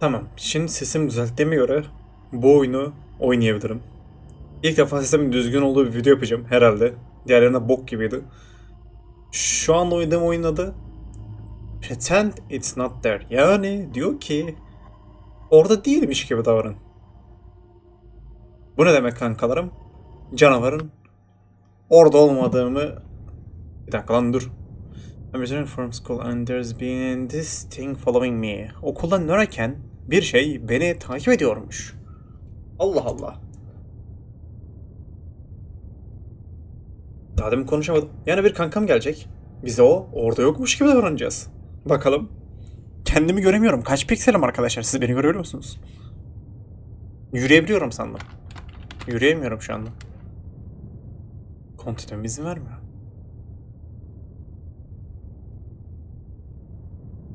Tamam. Şimdi sesim düzelttiğime göre bu oyunu oynayabilirim. İlk defa sesimin düzgün olduğu bir video yapacağım herhalde. Diğerlerine bok gibiydi. Şu an oynadığım oyunun adı Pretend It's Not There. Yani diyor ki orada değilmiş gibi davran. Bu ne demek kankalarım? Canavarın orada olmadığımı... Bir dakika lan dur. I'm returning from school and there's been this thing following me. Okuldan dönerken bir şey beni takip ediyormuş. Allah Allah. Daha demin konuşamadım. Yani bir kankam gelecek. Bize o orada yokmuş gibi davranacağız. Bakalım. Kendimi göremiyorum. Kaç pikselim arkadaşlar? Siz beni görebiliyor musunuz? Yürüyebiliyorum sandım. Yürüyemiyorum şu anda. Kontinüm izin vermiyor.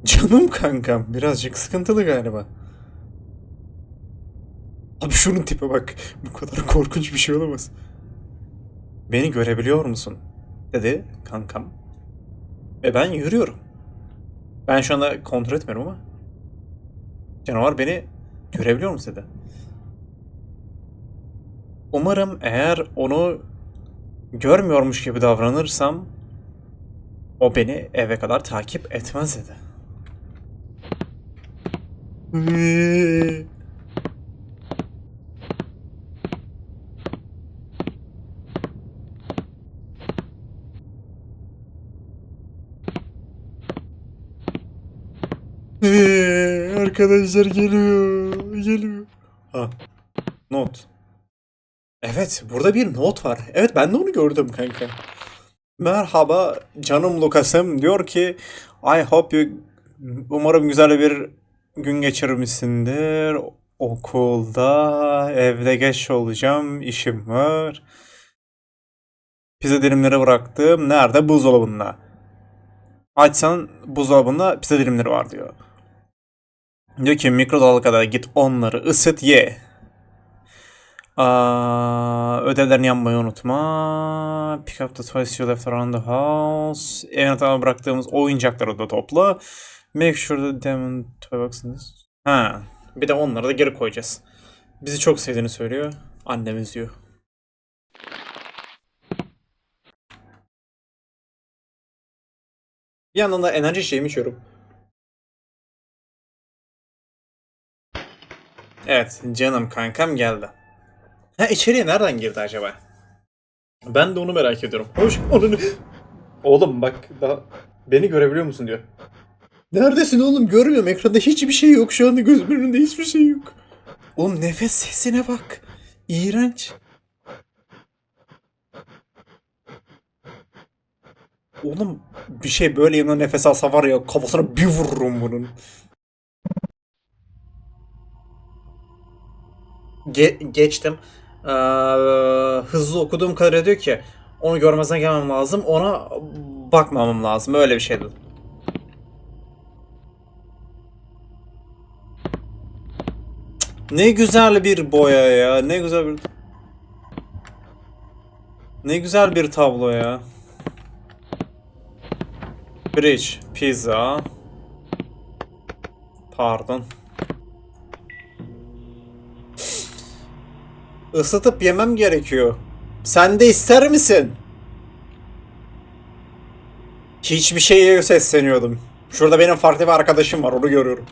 Canım kankam birazcık sıkıntılı galiba. Abi şunun tipe bak. Bu kadar korkunç bir şey olamaz. Beni görebiliyor musun? Dedi kankam. Ve ben yürüyorum. Ben şu anda kontrol etmiyorum ama. Canavar beni görebiliyor musun dedi. Umarım eğer onu görmüyormuş gibi davranırsam o beni eve kadar takip etmez dedi. Ee, Arkadaşlar geliyor. Geliyor. Ha. Not. Evet, burada bir not var. Evet, ben de onu gördüm kanka. Merhaba canım Lucas'ım. Diyor ki I hope you umarım güzel bir gün geçirmişsindir. Okulda, evde geç olacağım, işim var. Pizza dilimleri bıraktım. Nerede? Buzdolabında. Açsan buzdolabında pizza dilimleri var diyor. Diyor ki mikrodalgada git onları ısıt ye. Aa, ödevlerini yapmayı unutma. Pick up the toys you left around the house. Evin bıraktığımız oyuncakları da topla. Make sure the demon box'ınız. Ha, bir de onları da geri koyacağız. Bizi çok sevdiğini söylüyor. Annemiz diyor. Bir yandan da enerji şeyimi içiyorum. Evet, canım kankam geldi. Ha içeriye nereden girdi acaba? Ben de onu merak ediyorum. Hoş onu Oğlum bak daha beni görebiliyor musun diyor. Neredesin oğlum? Görmüyorum. Ekranda hiçbir şey yok. Şu anda gözümün önünde hiçbir şey yok. Oğlum nefes sesine bak. İğrenç. Oğlum bir şey böyle yanına nefes alsa var ya kafasına bir vururum bunun. Ge- geçtim. Ee, hızlı okuduğum kadarıyla diyor ki onu görmezden gelmem lazım. Ona bakmamam lazım. Öyle bir şeydi. Ne güzel bir boya ya. Ne güzel bir... Ne güzel bir tablo ya. Bridge, pizza. Pardon. Isıtıp yemem gerekiyor. Sen de ister misin? Hiçbir şeye sesleniyordum. Şurada benim farklı bir arkadaşım var onu görüyorum.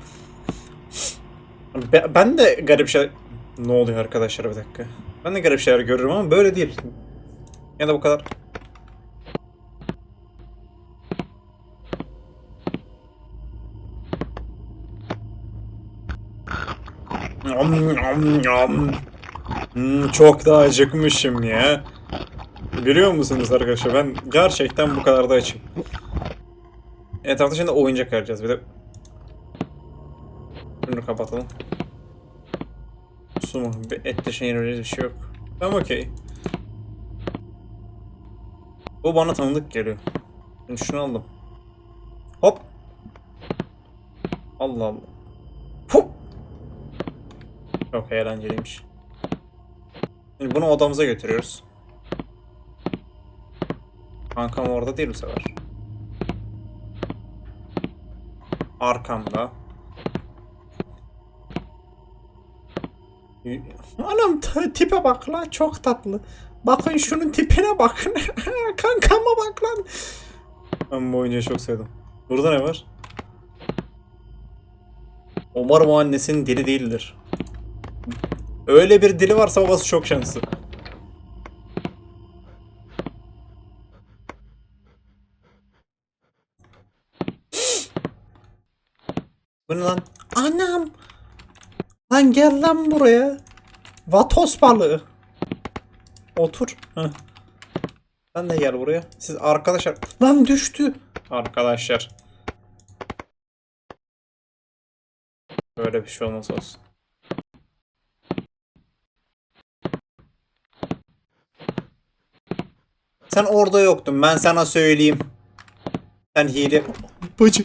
Be- ben de garip şey... Ne oluyor arkadaşlar bir dakika. Ben de garip şeyler görürüm ama böyle değil. Ya da bu kadar. Yam, yam, yam. Hmm, çok da acıkmışım ya. Biliyor musunuz arkadaşlar ben gerçekten bu kadar da açım. Etrafta şimdi oyuncak arayacağız bir de. Bunu kapatalım. Su mu? Bir etle şey bir şey yok. Tamam okey. Bu bana tanıdık geliyor. Şimdi şunu aldım. Hop. Allah Allah. Hop. Çok eğlenceliymiş. Şimdi bunu odamıza götürüyoruz. Kankam orada değil bu sefer. Arkamda. Anam tipe bak lan çok tatlı. Bakın şunun tipine bakın. Kankama bak lan. Ben bu oyuncuyu çok sevdim. Burada ne var? Umarım o annesinin dili değildir. Öyle bir dili varsa babası çok şanslı. Bu ne lan? Anam! Lan gel lan buraya. Vatos balığı. Otur. Heh. Sen de gel buraya. Siz arkadaşlar. Lan düştü. Arkadaşlar. Böyle bir şey olmaz olsun. Sen orada yoktun. Ben sana söyleyeyim. Sen hile... Bacı.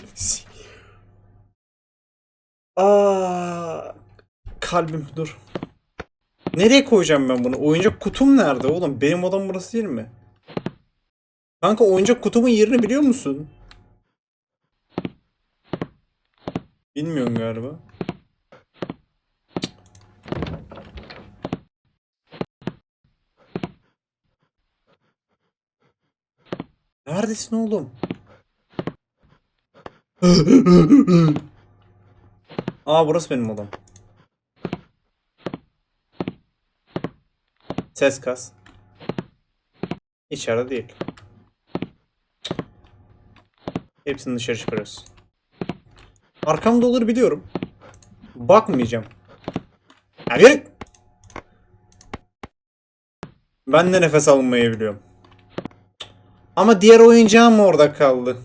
Aa, kalbim dur. Nereye koyacağım ben bunu? Oyuncak kutum nerede oğlum? Benim odam burası değil mi? Kanka oyuncak kutumun yerini biliyor musun? Bilmiyorum galiba. Neredesin oğlum? Aa burası benim odam. Ses kas. İçeride değil. Hepsini dışarı çıkarıyoruz. Arkamda olur biliyorum. Bakmayacağım. Ya yürü! Ben de nefes almayı biliyorum. Ama diğer oyuncağım orada kaldı.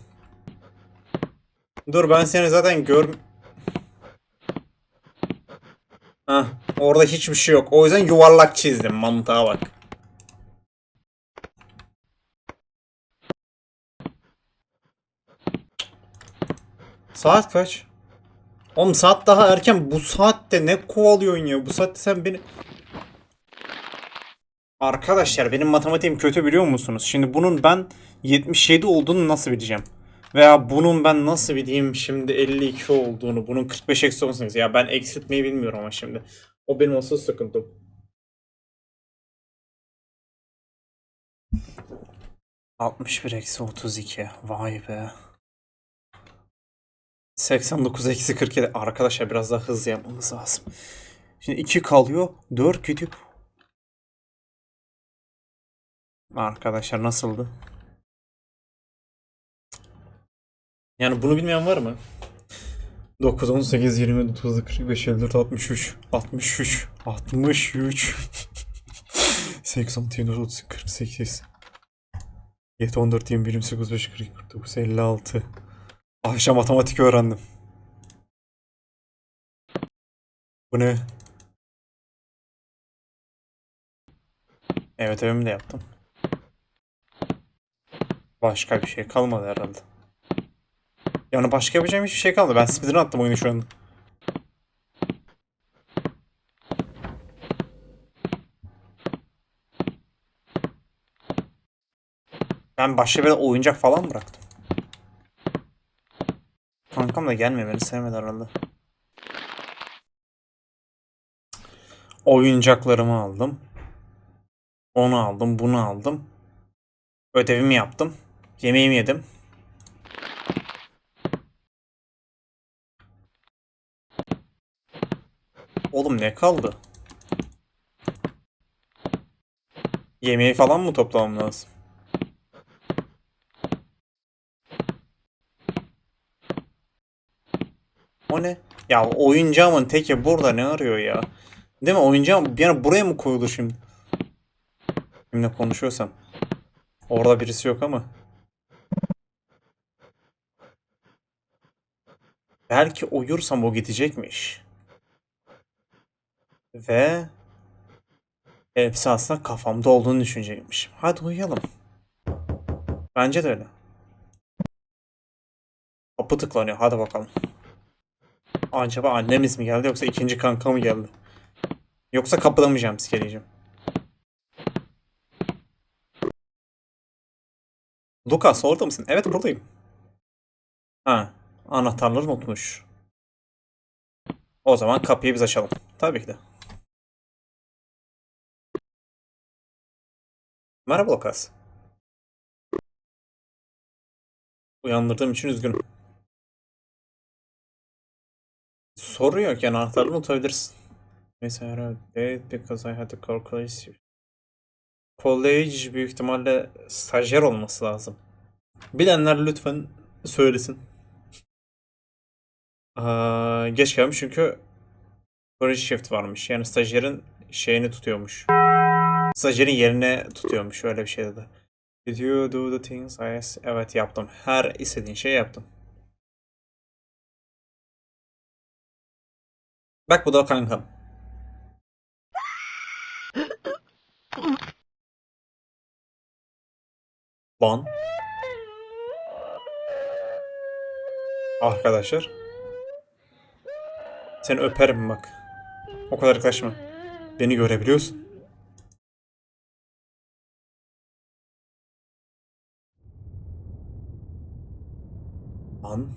Dur ben seni zaten gör... Hah, orada hiçbir şey yok. O yüzden yuvarlak çizdim. Mantığa bak. Saat kaç? Oğlum saat daha erken. Bu saatte ne kovalıyorsun ya? Bu saatte sen beni... Arkadaşlar benim matematiğim kötü biliyor musunuz? Şimdi bunun ben 77 olduğunu nasıl bileceğim? Veya bunun ben nasıl bileyim şimdi 52 olduğunu, bunun 45 eksi 18. Ya ben eksiltmeyi bilmiyorum ama şimdi. O benim asıl sıkıntım. ...61 eksi 32. Vay be. 89 eksi 47. Arkadaşlar biraz daha hızlı yapmamız lazım. Şimdi 2 kalıyor. 4 gidiyor. Arkadaşlar nasıldı? Yani bunu bilmeyen var mı? 9, 18, 20, 30, 45, 54, 63, 63, 63, 86, 24, 30, 48, 7, 14, 21, 28, 35, 40, 49, 56. Akşam matematik öğrendim. Bu ne? Evet evimi de yaptım. Başka bir şey kalmadı herhalde. Yani başka yapacağım hiçbir şey kalmadı. Ben speedrun attım oyunu şu an. Ben başka bir oyuncak falan bıraktım. Kankam da gelmiyor beni sevmedi herhalde. Oyuncaklarımı aldım. Onu aldım, bunu aldım. Ödevimi yaptım. Yemeğimi yedim. Oğlum ne kaldı? Yemeği falan mı toplamam lazım? O ne? Ya oyuncağımın teki burada ne arıyor ya? Değil mi? Oyuncağım yana buraya mı koyuldu şimdi? Kimle konuşuyorsam. Orada birisi yok ama. Belki uyursam o gidecekmiş. Ve hepsi aslında kafamda olduğunu düşünecekmişim. Hadi uyuyalım. Bence de öyle. Kapı tıklanıyor. Hadi bakalım. Acaba annemiz mi geldi yoksa ikinci kanka mı geldi? Yoksa kapıda mı jumpscare yiyeceğim? Lucas orada mısın? Evet buradayım. Ha, anahtarları unutmuş. O zaman kapıyı biz açalım. Tabii ki de. Merhaba Lukas. Uyandırdığım için üzgünüm. Soru yok yani anahtarını unutabilirsin. Mesela evet because I had to call college. Büyük ihtimalle stajyer olması lazım. Bilenler lütfen söylesin. Aa, geç gelmiş çünkü Bridge shift varmış. Yani stajyerin şeyini tutuyormuş. Stajyerin yerine tutuyormuş. Öyle bir şey dedi. Did you do the things I asked? Evet yaptım. Her istediğin şeyi yaptım. Bak bu da kankam. Lan. Arkadaşlar. Seni öperim bak. O kadar yaklaşma. Beni görebiliyorsun. Lan.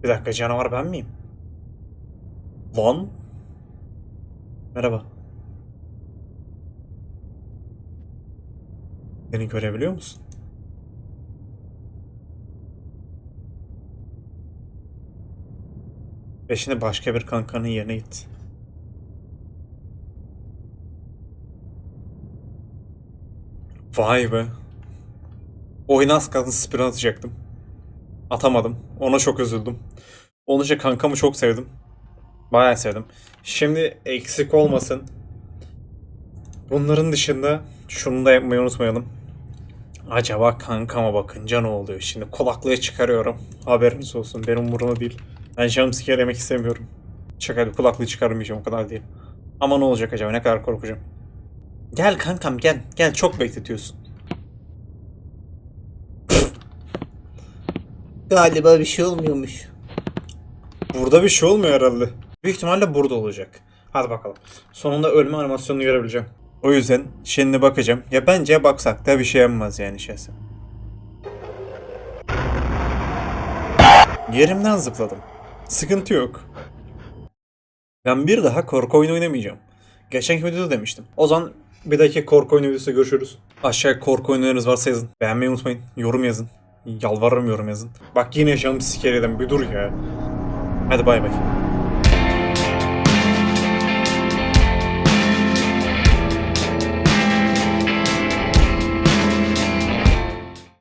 Bir dakika canavar ben miyim? Lan. Merhaba. Beni görebiliyor musun? Ve şimdi başka bir kankanın yerine git. Vay be. Oyuna az kalsın sprint atacaktım. Atamadım. Ona çok üzüldüm. Onun için kankamı çok sevdim. Bayağı sevdim. Şimdi eksik olmasın. Bunların dışında şunu da yapmayı unutmayalım. Acaba kankama bakınca ne oluyor? Şimdi kulaklığı çıkarıyorum. Haberiniz olsun. Benim umurumda değil. Ben jumpscare yemek istemiyorum. Şaka bir kulaklığı çıkarmayacağım o kadar değil. Ama ne olacak acaba? Ne kadar korkacağım. Gel kankam gel. Gel çok bekletiyorsun. Galiba bir şey olmuyormuş. Burada bir şey olmuyor herhalde. Büyük ihtimalle burada olacak. Hadi bakalım. Sonunda ölme animasyonunu görebileceğim. O yüzden şimdi bakacağım. Ya bence baksak da bir şey yapmaz yani şahsen. Yerimden zıpladım. Sıkıntı yok. Ben bir daha korku oyunu oynamayacağım. Geçenki videoda demiştim. O zaman bir dahaki korku oyunu videosu görüşürüz. Aşağıya korku oyunlarınız varsa yazın. Beğenmeyi unutmayın. Yorum yazın. Yalvarırım yorum yazın. Bak yine jumpscare yedim. Bir dur ya. Hadi bay bay.